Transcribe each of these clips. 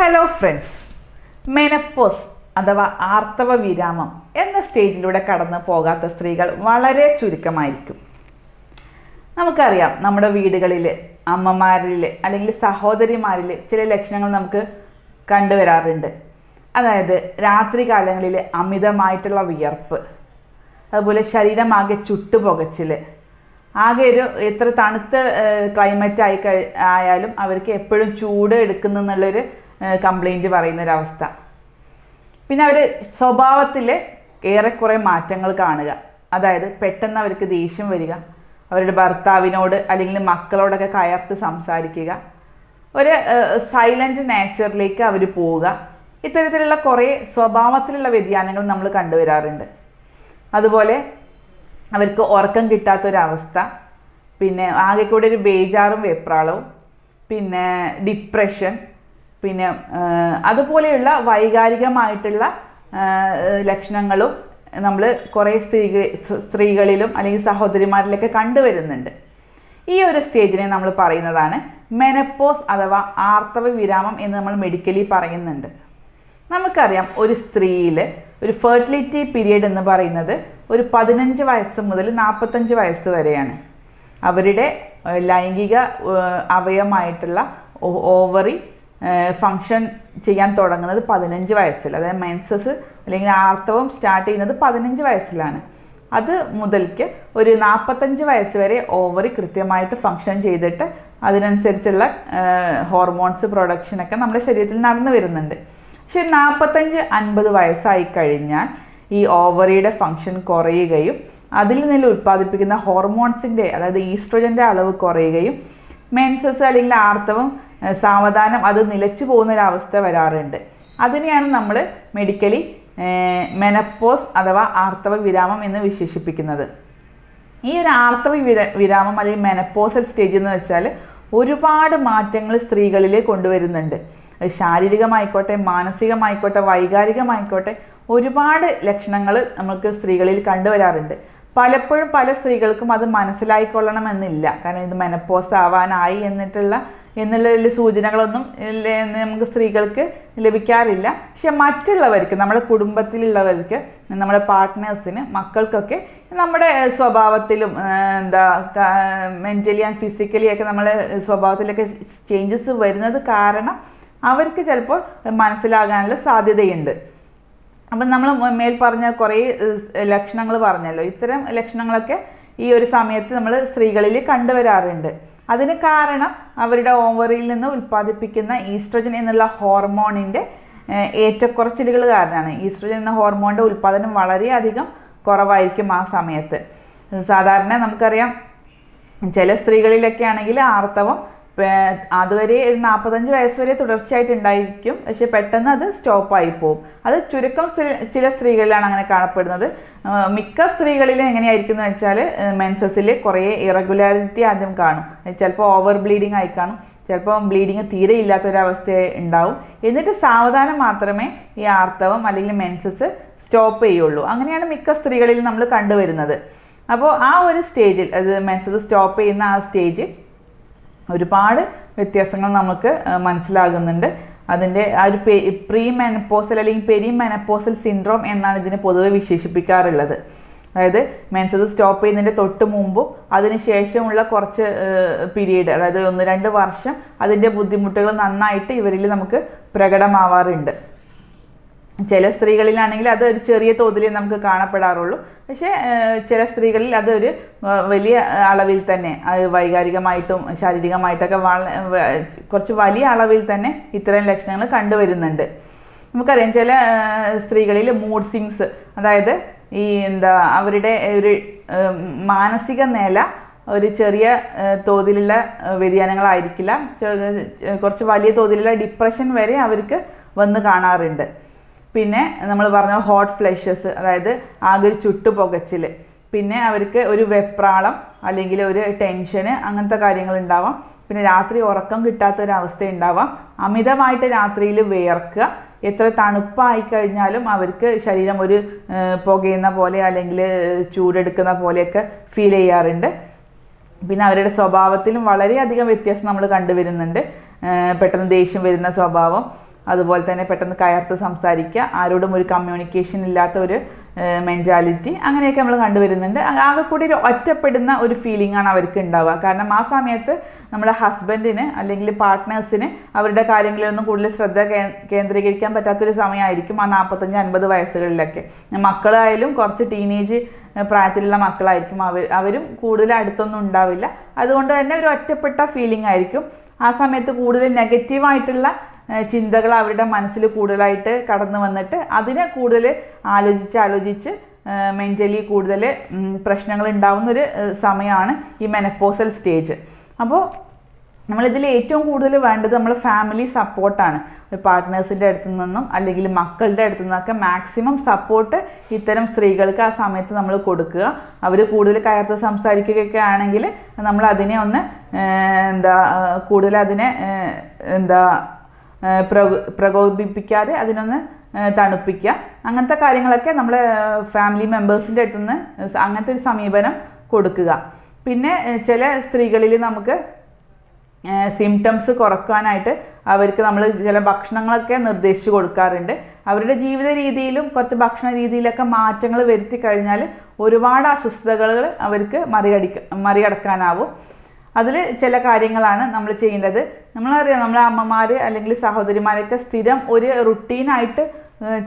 Hello friends menopause അഥവാ ആർത്തവ വിരാമം എന്ന സ്റ്റേജിലൂടെ കടന്നു പോകാത്ത സ്ത്രീകൾ വളരെ ചുരുക്കമായിരിക്കും. നമുക്കറിയാം നമ്മുടെ വീടുകളിൽ അമ്മമാരിൽ അല്ലെങ്കിൽ സഹോദരിമാരിൽ ചില ലക്ഷണങ്ങൾ നമുക്ക് കണ്ടുവരാറുണ്ട്. അതായത് രാത്രി കാലങ്ങളിൽ അമിതമായിട്ടുള്ള വിയർപ്പ് അതുപോലെ ശരീരമാകെ ചുട്ടുപുകച്ചിൽ ആകെ ഒരു എത്ര തണുത്ത ക്ലൈമറ്റ് ആയി ആയാലും അവർക്ക് എപ്പോഴും ചൂട് എടുക്കുന്നു എന്നുള്ളൊരു കംപ്ലൈന്റ് പറയുന്നൊരവസ്ഥ. പിന്നെ അവർ സ്വഭാവത്തിൽ ഏറെക്കുറെ മാറ്റങ്ങൾ കാണുക. അതായത് പെട്ടെന്ന് അവർക്ക് ദേഷ്യം വരിക. അവരുടെ ഭർത്താവിനോട് അല്ലെങ്കിൽ മക്കളോടൊക്കെ കയർത്ത് സംസാരിക്കുക. ഒരു സൈലന്റ് നേച്ചറിലേക്ക് അവർ പോവുക. ഇത്തരത്തിലുള്ള കുറേ സ്വഭാവത്തിലുള്ള വ്യതിയാനങ്ങൾ നമ്മൾ കണ്ടുവരാറുണ്ട്. അതുപോലെ അവർക്ക് ഉറക്കം കിട്ടാത്തൊരവസ്ഥ. പിന്നെ ആകെ കൂടെ ഒരു ബേജാറും വെപ്രാളവും. പിന്നെ ഡിപ്രഷൻ പിന്നെ അതുപോലെയുള്ള വൈകാരികമായിട്ടുള്ള ലക്ഷണങ്ങളും നമ്മൾ കുറേ സ്ത്രീ സ്ത്രീകളിലും അല്ലെങ്കിൽ സഹോദരിമാരിലൊക്കെ കണ്ടുവരുന്നുണ്ട്. ഈ ഒരു സ്റ്റേജിനെ നമ്മൾ പറയുന്നതാണ് മെനപ്പോസ് അഥവാ ആർത്തവ വിരാമം എന്ന് നമ്മൾ മെഡിക്കലി പറയുന്നുണ്ട്. നമുക്കറിയാം ഒരു സ്ത്രീയിൽ ഒരു ഫെർട്ടിലിറ്റി പീരീഡ് എന്ന് പറയുന്നത് ഒരു പതിനഞ്ച് വയസ്സ് മുതൽ നാൽപ്പത്തഞ്ച് വയസ്സ് വരെയാണ്. അവരുടെ ലൈംഗിക അവയവമായിട്ടുള്ള ഓവറി ഫങ്ഷൻ ചെയ്യാൻ തുടങ്ങുന്നത് പതിനഞ്ച് വയസ്സിൽ. അതായത് മെൻസസ് അല്ലെങ്കിൽ ആർത്തവം സ്റ്റാർട്ട് ചെയ്യുന്നത് പതിനഞ്ച് വയസ്സിലാണ്. അത് മുതൽക്ക് ഒരു നാൽപ്പത്തഞ്ച് വയസ്സ് വരെ ഓവറി കൃത്യമായിട്ട് ഫങ്ഷൻ ചെയ്തിട്ട് അതിനനുസരിച്ചുള്ള ഹോർമോൺസ് പ്രൊഡക്ഷനൊക്കെ നമ്മുടെ ശരീരത്തിൽ നടന്നു വരുന്നുണ്ട്. പക്ഷെ നാൽപ്പത്തഞ്ച് അൻപത് വയസ്സായി കഴിഞ്ഞാൽ ഈ ഓവറിയുടെ ഫങ്ഷൻ കുറയുകയും അതിൽ നിന്ന് ഉൽപ്പാദിപ്പിക്കുന്ന ഹോർമോൺസിന്റെ അതായത് ഈസ്ട്രോജന്റെ അളവ് കുറയുകയും മെൻസസ് അല്ലെങ്കിൽ ആർത്തവം സാവധാനം അത് നിലച്ചു പോകുന്ന ഒരു അവസ്ഥ വരാറുണ്ട്. അതിനെയാണ് നമ്മൾ മെഡിക്കലി മെനപ്പോസ് അഥവാ ആർത്തവ വിരാമം എന്ന് വിശേഷിപ്പിക്കുന്നത്. ഈ ഒരു ആർത്തവ വിര വിരാമം അല്ലെങ്കിൽ മെനപ്പോസൽ സ്റ്റേജ് എന്ന് വെച്ചാൽ ഒരുപാട് മാറ്റങ്ങൾ സ്ത്രീകളിൽ കൊണ്ടുവരുന്നുണ്ട്. ശാരീരികമായിക്കോട്ടെ മാനസികമായിക്കോട്ടെ വൈകാരികമായിക്കോട്ടെ ഒരുപാട് ലക്ഷണങ്ങൾ നമുക്ക് സ്ത്രീകളിൽ കണ്ടുവരാറുണ്ട്. പലപ്പോഴും പല സ്ത്രീകൾക്കും അത് മനസ്സിലായിക്കൊള്ളണമെന്നില്ല. കാരണം ഇത് മെനപ്പോസ് ആവാനായി എന്നിട്ടുള്ള എന്നുള്ള വലിയ സൂചനകളൊന്നും നമുക്ക് സ്ത്രീകൾക്ക് ലഭിക്കാറില്ല. പക്ഷെ മറ്റുള്ളവർക്ക് നമ്മുടെ കുടുംബത്തിലുള്ളവർക്ക് നമ്മുടെ പാർട്ട്നേഴ്സിന് മക്കൾക്കൊക്കെ നമ്മുടെ സ്വഭാവത്തിലും എന്താ മെന്റലി ആൻഡ് ഫിസിക്കലി ഒക്കെ നമ്മളെ സ്വഭാവത്തിലൊക്കെ ചേഞ്ചസ് വരുന്നത് കാരണം അവർക്ക് ചിലപ്പോൾ മനസ്സിലാകാനുള്ള സാധ്യതയുണ്ട്. അപ്പം നമ്മൾ മേൽ പറഞ്ഞ കുറേ ലക്ഷണങ്ങൾ പറഞ്ഞല്ലോ. ഇത്തരം ലക്ഷണങ്ങളൊക്കെ ഈ ഒരു സമയത്ത് നമ്മൾ സ്ത്രീകളിൽ കണ്ടുവരാറുണ്ട്. അതിന് കാരണം അവരുടെ ഓവറിയിൽ നിന്ന് ഉൽപ്പാദിപ്പിക്കുന്ന ഈസ്ട്രജൻ എന്നുള്ള ഹോർമോണിന്റെ ഏറ്റക്കുറച്ചിലുകൾ കാരണമാണ്. ഈസ്ട്രജൻ എന്ന ഹോർമോണിന്റെ ഉൽപ്പാദനം വളരെയധികം കുറവായിരിക്കും ആ സമയത്ത്. സാധാരണ നമുക്കറിയാം ചില സ്ത്രീകളിലൊക്കെ ആണെങ്കിൽ ആർത്തവം അതുവരെ ഒരു നാൽപ്പത്തഞ്ച് വയസ്സ് വരെ തുടർച്ചയായിട്ട് ഉണ്ടായിരിക്കും പക്ഷെ പെട്ടെന്ന് അത് സ്റ്റോപ്പായി പോകും അത് ചുരുക്കം ചില സ്ത്രീകളിലാണ് അങ്ങനെ കാണപ്പെടുന്നത്. മിക്ക സ്ത്രീകളിലും എങ്ങനെയായിരിക്കും എന്ന് വെച്ചാൽ മെൻസസിൽ കുറേ ഇറഗുലാരിറ്റി ആദ്യം കാണും. ചിലപ്പോൾ ഓവർ ബ്ലീഡിങ് ആയി കാണും. ചിലപ്പോൾ ബ്ലീഡിങ് തീരെ ഇല്ലാത്തൊരവസ്ഥ ഉണ്ടാവും. എന്നിട്ട് സാവധാനം മാത്രമേ ഈ ആർത്തവം അല്ലെങ്കിൽ മെൻസസ് സ്റ്റോപ്പ് ചെയ്യുള്ളൂ. അങ്ങനെയാണ് മിക്ക സ്ത്രീകളിലും നമ്മൾ കണ്ടുവരുന്നത്. അപ്പോൾ ആ ഒരു സ്റ്റേജിൽ അത് മെൻസസ് സ്റ്റോപ്പ് ചെയ്യുന്ന ആ സ്റ്റേജ് ഒരുപാട് വ്യത്യാസങ്ങൾ നമുക്ക് മനസ്സിലാകുന്നുണ്ട്. അതിന്റെ ആ ഒരു പെ പ്രീ മെനപ്പോസൽ അല്ലെങ്കിൽ പെരി മെനപ്പോസൽ സിൻഡ്രോം എന്നാണ് ഇതിനെ പൊതുവെ വിശേഷിപ്പിക്കാറുള്ളത്. അതായത് മെൻസസ് സ്റ്റോപ്പ് ചെയ്യുന്നതിന്റെ തൊട്ട് മുമ്പും അതിന് ശേഷമുള്ള കുറച്ച് പീരീഡ് അതായത് ഒന്ന് രണ്ട് വർഷം അതിന്റെ ബുദ്ധിമുട്ടുകൾ നന്നായിട്ട് ഇവരിൽ നമുക്ക് പ്രകടമാവാറുണ്ട്. ചില സ്ത്രീകളിലാണെങ്കിൽ അത് ഒരു ചെറിയ തോതിൽ നമുക്ക് കാണപ്പെടാറുള്ളൂ. പക്ഷേ ചില സ്ത്രീകളിൽ അതൊരു വലിയ അളവിൽ തന്നെ അത് വൈകാരികമായിട്ടും ശാരീരികമായിട്ടൊക്കെ കുറച്ച് വലിയ അളവിൽ തന്നെ ഇത്തരം ലക്ഷണങ്ങൾ കണ്ടുവരുന്നുണ്ട്. നമുക്കറിയാം ചില സ്ത്രീകളിൽ മൂഡ് സിങ്സ് അതായത് ഈ എന്താ അവരുടെ ഒരു മാനസിക നില ഒരു ചെറിയ തോതിലുള്ള വ്യതിയാനങ്ങളായിരിക്കില്ല. കുറച്ച് വലിയ തോതിലുള്ള ഡിപ്രഷൻ വരെ അവർക്ക് വന്ന് കാണാറുണ്ട്. പിന്നെ നമ്മൾ പറഞ്ഞ ഹോട്ട് ഫ്ലഷസ് അതായത് ആകെ ഒരു ചുട്ടു പുകച്ചിൽ പിന്നെ അവർക്ക് ഒരു വെപ്രാളം അല്ലെങ്കിൽ ഒരു ടെൻഷന് അങ്ങനത്തെ കാര്യങ്ങൾ ഉണ്ടാവാം. പിന്നെ രാത്രി ഉറക്കം കിട്ടാത്ത ഒരു അവസ്ഥ ഉണ്ടാവാം അമിതമായിട്ട് രാത്രിയിൽ വിയർക്കുക എത്ര തണുപ്പായി കഴിഞ്ഞാലും അവർക്ക് ശരീരം ഒരു പുകയുന്ന പോലെ അല്ലെങ്കിൽ ചൂടെടുക്കുന്ന പോലെയൊക്കെ ഫീൽ ചെയ്യാറുണ്ട്. പിന്നെ അവരുടെ സ്വഭാവത്തിലും വളരെയധികം വ്യത്യാസം നമ്മൾ കണ്ടുവരുന്നുണ്ട്. പെട്ടെന്ന് ദേഷ്യം വരുന്ന സ്വഭാവം. അതുപോലെ തന്നെ പെട്ടെന്ന് കയർത്ത് സംസാരിക്കുക. ആരോടും ഒരു കമ്മ്യൂണിക്കേഷൻ ഇല്ലാത്ത ഒരു മെന്റാലിറ്റി അങ്ങനെയൊക്കെ നമ്മൾ കണ്ടുവരുന്നുണ്ട്. ആകെ കൂടി ഒരു ഒറ്റപ്പെടുന്ന ഒരു ഫീലിംഗ് ആണ് അവർക്ക് ഉണ്ടാവുക. കാരണം ആ സമയത്ത് നമ്മുടെ ഹസ്ബൻഡിന് അല്ലെങ്കിൽ പാർട്ട്നേഴ്സിന് അവരുടെ കാര്യങ്ങളിലൊന്നും കൂടുതൽ ശ്രദ്ധ കേന്ദ്രീകരിക്കാൻ പറ്റാത്തൊരു സമയമായിരിക്കും ആ നാൽപ്പത്തഞ്ച് അൻപത് വയസ്സുകളിലൊക്കെ. മക്കളായാലും കുറച്ച് ടീനേജ് പ്രായത്തിലുള്ള മക്കളായിരിക്കും അവർ അവരും കൂടുതൽ അടുത്തൊന്നും ഉണ്ടാവില്ല. അതുകൊണ്ട് തന്നെ ഒരു ഒറ്റപ്പെട്ട ഫീലിംഗ് ആയിരിക്കും. ആ സമയത്ത് കൂടുതൽ നെഗറ്റീവായിട്ടുള്ള ചിന്തകൾ അവരുടെ മനസ്സിൽ കൂടുതലായിട്ട് കടന്നു വന്നിട്ട് അതിനെ കൂടുതൽ ആലോചിച്ച് ആലോചിച്ച് മെന്റലി കൂടുതൽ പ്രശ്നങ്ങൾ ഉണ്ടാവുന്നൊരു സമയമാണ് ഈ മെനപ്പോസൽ സ്റ്റേജ് അപ്പോൾ നമ്മളിതിൽ ഏറ്റവും കൂടുതൽ വേണ്ടത് നമ്മൾ ഫാമിലി സപ്പോർട്ടാണ് പാർട്ട്നേഴ്സിന്റെ അടുത്തു നിന്നും അല്ലെങ്കിൽ മക്കളുടെ അടുത്തു നിന്നൊക്കെ മാക്സിമം സപ്പോർട്ട് ഇത്തരം സ്ത്രീകൾക്ക് ആ സമയത്ത് നമ്മൾ കൊടുക്കുക. അവർ കൂടുതൽ കയർത്ത് സംസാരിക്കുകയൊക്കെ ആണെങ്കിൽ നമ്മൾ അതിനെ ഒന്ന് എന്താ കൂടുതൽ അതിനെ എന്താ പ്രകോപിപ്പിക്കാതെ അതിനൊന്ന് തണുപ്പിക്കുക. അങ്ങനത്തെ കാര്യങ്ങളൊക്കെ നമ്മൾ ഫാമിലി മെമ്പേഴ്സിന്റെ അടുത്ത് നിന്ന് അങ്ങനത്തെ ഒരു സമീപനം കൊടുക്കുക. പിന്നെ ചില സ്ത്രീകളിൽ നമുക്ക് സിംറ്റംസ് കുറക്കാനായിട്ട് അവർക്ക് നമ്മൾ ചില ഭക്ഷണങ്ങളൊക്കെ നിർദ്ദേശിച്ചു കൊടുക്കാറുണ്ട്. അവരുടെ ജീവിത രീതിയിലും കുറച്ച് ഭക്ഷണ രീതിയിലൊക്കെ മാറ്റങ്ങൾ വരുത്തി കഴിഞ്ഞാൽ ഒരുപാട് അസ്വസ്ഥതകൾ അവർക്ക് മറികടിക്ക മറികടക്കാനാവും. അതിൽ ചില കാര്യങ്ങളാണ് നമ്മൾ ചെയ്യേണ്ടത്. നമ്മളറിയാം നമ്മളെ അമ്മമാർ അല്ലെങ്കിൽ സഹോദരിമാരൊക്കെ സ്ഥിരം ഒരു റുട്ടീനായിട്ട്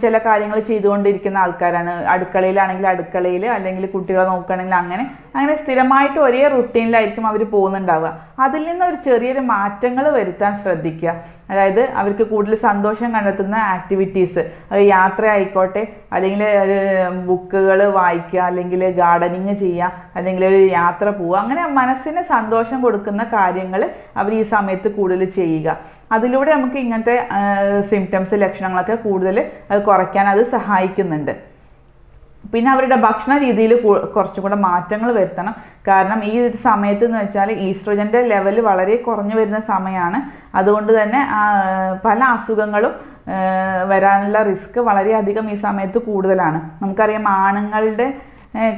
ചില കാര്യങ്ങൾ ചെയ്തുകൊണ്ടിരിക്കുന്ന ആൾക്കാരാണ്. അടുക്കളയിലാണെങ്കിൽ അടുക്കളയിൽ അല്ലെങ്കിൽ കുട്ടികളെ നോക്കുകയാണെങ്കിൽ അങ്ങനെ അങ്ങനെ സ്ഥിരമായിട്ട് ഒരേ റുട്ടീനിലായിരിക്കും അവർ പോകുന്നുണ്ടാവുക. അതിൽ നിന്ന് ഒരു ചെറിയൊരു മാറ്റങ്ങൾ വരുത്താൻ ശ്രദ്ധിക്കുക. അതായത് അവർക്ക് കൂടുതൽ സന്തോഷം കണ്ടെത്തുന്ന ആക്ടിവിറ്റീസ് അത് യാത്ര ആയിക്കോട്ടെ അല്ലെങ്കിൽ ഒരു ബുക്കുകൾ വായിക്കുക അല്ലെങ്കിൽ ഗാർഡനിങ് ചെയ്യുക അല്ലെങ്കിൽ ഒരു യാത്ര പോവുക അങ്ങനെ മനസ്സിന് സന്തോഷം കൊടുക്കുന്ന കാര്യങ്ങൾ അവർ ഈ സമയത്ത് കൂടുതൽ ചെയ്യുക. അതിലൂടെ നമുക്ക് ഇങ്ങനത്തെ സിംറ്റംസ് ലക്ഷണങ്ങളൊക്കെ കൂടുതൽ അത് കുറയ്ക്കാൻ അത് സഹായിക്കുന്നുണ്ട്. പിന്നെ അവരുടെ ഭക്ഷണ രീതിയിൽ കുറച്ചും കൂടെ മാറ്റങ്ങൾ വരുത്തണം. കാരണം ഈ ഒരു സമയത്ത് എന്ന് വെച്ചാൽ ഈസ്ട്രോജന്റെ ലെവൽ വളരെ കുറഞ്ഞു വരുന്ന സമയമാണ് അതുകൊണ്ട് തന്നെ പല അസുഖങ്ങളും വരാനുള്ള റിസ്ക് വളരെയധികം ഈ സമയത്ത് കൂടുതലാണ്. നമുക്കറിയാം ആണുങ്ങളുടെ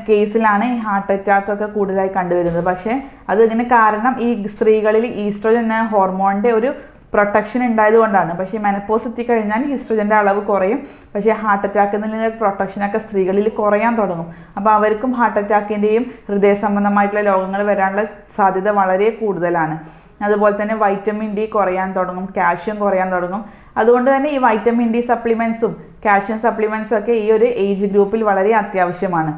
കേസിലാണ് ഈ ഹാർട്ട് അറ്റാക്ക് ഒക്കെ കൂടുതലായി കണ്ടുവരുന്നത്. പക്ഷേ അത് ഇതിന് കാരണം ഈ സ്ത്രീകളിൽ ഈസ്ട്രോജൻ എന്ന ഹോർമോണിന്റെ ഒരു പ്രൊട്ടക്ഷൻ ഉണ്ടായത് കൊണ്ടാണ്. പക്ഷേ മെനപ്പോസ് എത്തിക്കഴിഞ്ഞാൽ ഈസ്ട്രജന്റെ അളവ് കുറയും. പക്ഷേ ഹാർട്ട് അറ്റാക്കിൽ നിന്ന് പ്രൊട്ടക്ഷനൊക്കെ സ്ത്രീകളിൽ കുറയാൻ തുടങ്ങും. അപ്പോൾ അവർക്കും ഹാർട്ട് അറ്റാക്കിന്റെയും ഹൃദയ സംബന്ധമായിട്ടുള്ള രോഗങ്ങൾ വരാനുള്ള സാധ്യത വളരെ കൂടുതലാണ്. അതുപോലെ തന്നെ വൈറ്റമിൻ ഡി കുറയാൻ തുടങ്ങും കാൽഷ്യം കുറയാൻ തുടങ്ങും. അതുകൊണ്ട് തന്നെ ഈ വൈറ്റമിൻ ഡി സപ്ലിമെൻസും കാൽഷ്യം സപ്ലിമെൻസും ഒക്കെ ഈ ഒരു ഏജ് ഗ്രൂപ്പിൽ വളരെ അത്യാവശ്യമാണ്.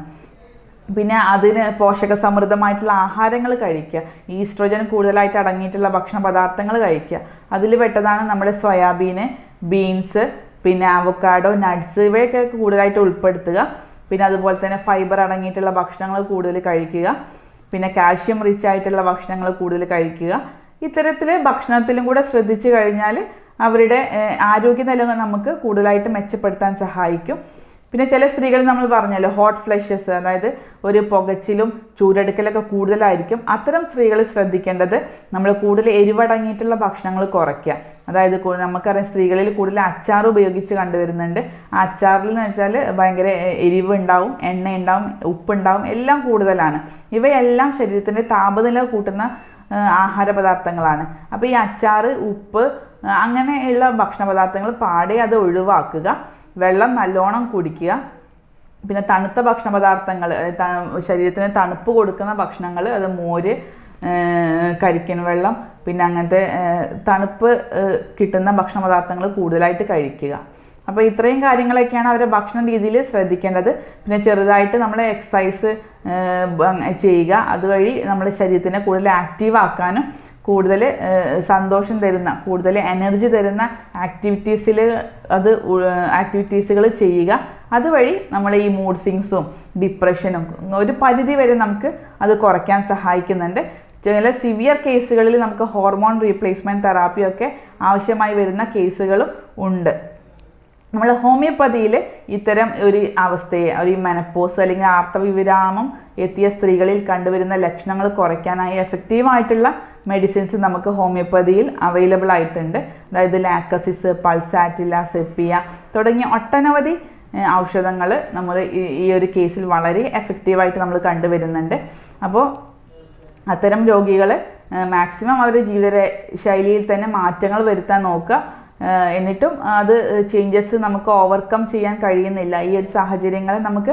പിന്നെ അതിന് പോഷക സമൃദ്ധമായിട്ടുള്ള ആഹാരങ്ങൾ കഴിക്കുക. ഈസ്ട്രോജൻ കൂടുതലായിട്ട് അടങ്ങിയിട്ടുള്ള ഭക്ഷണ പദാർത്ഥങ്ങൾ കഴിക്കുക. അതിൽ പെട്ടതാണ് നമ്മുടെ സോയാബീന് ബീൻസ് പിന്നെ അവക്കാഡോ നട്ട്സ് ഇവയൊക്കെ കൂടുതലായിട്ട് ഉൾപ്പെടുത്തുക. പിന്നെ അതുപോലെ തന്നെ ഫൈബർ അടങ്ങിയിട്ടുള്ള ഭക്ഷണങ്ങൾ കൂടുതൽ കഴിക്കുക. പിന്നെ കാൽഷ്യം റിച്ച് ആയിട്ടുള്ള ഭക്ഷണങ്ങൾ കൂടുതൽ കഴിക്കുക. ഇത്തരത്തിൽ ഭക്ഷണത്തിലും കൂടെ ശ്രദ്ധിച്ചു കഴിഞ്ഞാൽ അവരുടെ ആരോഗ്യ നില നമുക്ക് കൂടുതലായിട്ട് മെച്ചപ്പെടുത്താൻ സഹായിക്കും. പിന്നെ ചില സ്ത്രീകൾ നമ്മൾ പറഞ്ഞല്ലോ ഹോട്ട് ഫ്ലഷസ് അതായത് ഒരു പുകച്ചിലും ചൂടെടുക്കലൊക്കെ കൂടുതലായിരിക്കും. അത്തരം സ്ത്രീകൾ ശ്രദ്ധിക്കേണ്ടത് നമ്മൾ കൂടുതൽ എരിവടങ്ങിയിട്ടുള്ള ഭക്ഷണങ്ങൾ കുറയ്ക്കുക. അതായത് നമുക്കറിയാം സ്ത്രീകളിൽ കൂടുതൽ അച്ചാർ ഉപയോഗിച്ച് കണ്ടുവരുന്നുണ്ട്. ആ അച്ചാറിൽ എന്ന് വെച്ചാൽ ഭയങ്കര എരിവ് ഉണ്ടാവും എണ്ണ ഉണ്ടാവും ഉപ്പുണ്ടാവും എല്ലാം കൂടുതലാണ്. ഇവയെല്ലാം ശരീരത്തിന്റെ താപനില കൂട്ടുന്ന ആഹാര പദാർത്ഥങ്ങളാണ് അപ്പോൾ ഈ അച്ചാറ് ഉപ്പ് അങ്ങനെയുള്ള ഭക്ഷണ പദാർത്ഥങ്ങൾ പാടെ അത് ഒഴിവാക്കുക. വെള്ളം നല്ലോണം കുടിക്കുക. പിന്നെ തണുത്ത ഭക്ഷണ പദാർത്ഥങ്ങൾ ശരീരത്തിന് തണുപ്പ് കൊടുക്കുന്ന ഭക്ഷണങ്ങൾ അത് മോര് കരിക്കൻ വെള്ളം പിന്നെ അങ്ങനത്തെ തണുപ്പ് കിട്ടുന്ന ഭക്ഷണ പദാർത്ഥങ്ങൾ കൂടുതലായിട്ട് കഴിക്കുക. അപ്പോൾ ഇത്രയും കാര്യങ്ങളൊക്കെയാണ് അവരെ ഭക്ഷണ രീതിയിൽ ശ്രദ്ധിക്കേണ്ടത്. പിന്നെ ചെറുതായിട്ട് നമ്മൾ എക്സസൈസ് ചെയ്യുക. അതുവഴി നമ്മുടെ ശരീരത്തിനെ കൂടുതൽ ആക്റ്റീവ് ആക്കാനും കൂടുതൽ സന്തോഷം തരുന്ന കൂടുതൽ എനർജി തരുന്ന ആക്ടിവിറ്റീസിൽ അത് ആക്ടിവിറ്റീസുകൾ ചെയ്യുക. അതുവഴി നമ്മൾ ഈ മൂഡ് സിങ്സും ഡിപ്രഷനും ഒരു പരിധി വരെ നമുക്ക് അത് കുറയ്ക്കാൻ സഹായിക്കുന്നുണ്ട്. ചില സിവിയർ കേസുകളിൽ നമുക്ക് ഹോർമോൺ റീപ്ലേസ്മെന്റ് തെറാപ്പിയൊക്കെ ആവശ്യമായി വരുന്ന കേസുകളും ഉണ്ട്. നമ്മൾ ഹോമിയോപ്പതിയിൽ ഇത്തരം ഒരു അവസ്ഥയെ ഒരു മെനപ്പോസ് അല്ലെങ്കിൽ ആർത്തവിരാമം എത്തിയ സ്ത്രീകളിൽ കണ്ടുവരുന്ന ലക്ഷണങ്ങൾ കുറയ്ക്കാനായി എഫക്റ്റീവായിട്ടുള്ള മെഡിസിൻസ് നമുക്ക് ഹോമിയോപ്പതിയിൽ അവൈലബിൾ ആയിട്ടുണ്ട്. അതായത് ലാക്കസിസ് പൾസാറ്റില സെപ്പിയ തുടങ്ങിയ ഒട്ടനവധി ഔഷധങ്ങൾ നമ്മൾ ഈ ഒരു കേസിൽ വളരെ എഫക്റ്റീവായിട്ട് നമ്മൾ കണ്ടുവരുന്നുണ്ട്. അപ്പോൾ അത്തരം രോഗികൾ മാക്സിമം അവരുടെ ജീവിത ശൈലിയിൽ തന്നെ മാറ്റങ്ങൾ വരുത്താൻ നോക്കുക. എന്നിട്ടും അത് ചേഞ്ചസ് നമുക്ക് ഓവർകം ചെയ്യാൻ കഴിയുന്നില്ല. ഈ ഒരു സാഹചര്യങ്ങളെ നമുക്ക്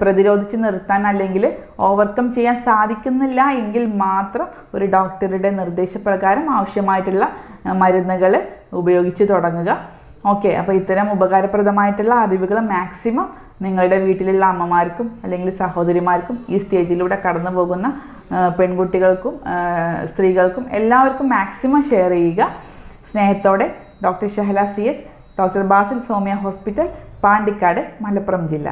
പ്രതിരോധിച്ച് നിർത്താൻ അല്ലെങ്കിൽ ഓവർകം ചെയ്യാൻ സാധിക്കുന്നില്ല എങ്കിൽ മാത്രം ഒരു ഡോക്ടറുടെ നിർദ്ദേശപ്രകാരം ആവശ്യമായിട്ടുള്ള മരുന്നുകൾ ഉപയോഗിച്ച് തുടങ്ങുക. ഓക്കെ അപ്പോൾ ഇത്തരം ഉപകാരപ്രദമായിട്ടുള്ള അറിവുകൾ മാക്സിമം നിങ്ങളുടെ വീട്ടിലുള്ള അമ്മമാർക്കും അല്ലെങ്കിൽ സഹോദരിമാർക്കും ഈ സ്റ്റേജിലൂടെ കടന്നു പോകുന്ന പെൺകുട്ടികൾക്കും സ്ത്രീകൾക്കും എല്ലാവർക്കും മാക്സിമം ഷെയർ ചെയ്യുക. സ്നേഹത്തോടെ doctor Shahala C H doctor Basil Soumya hospital Pandikkad Malappuram ജില്ല.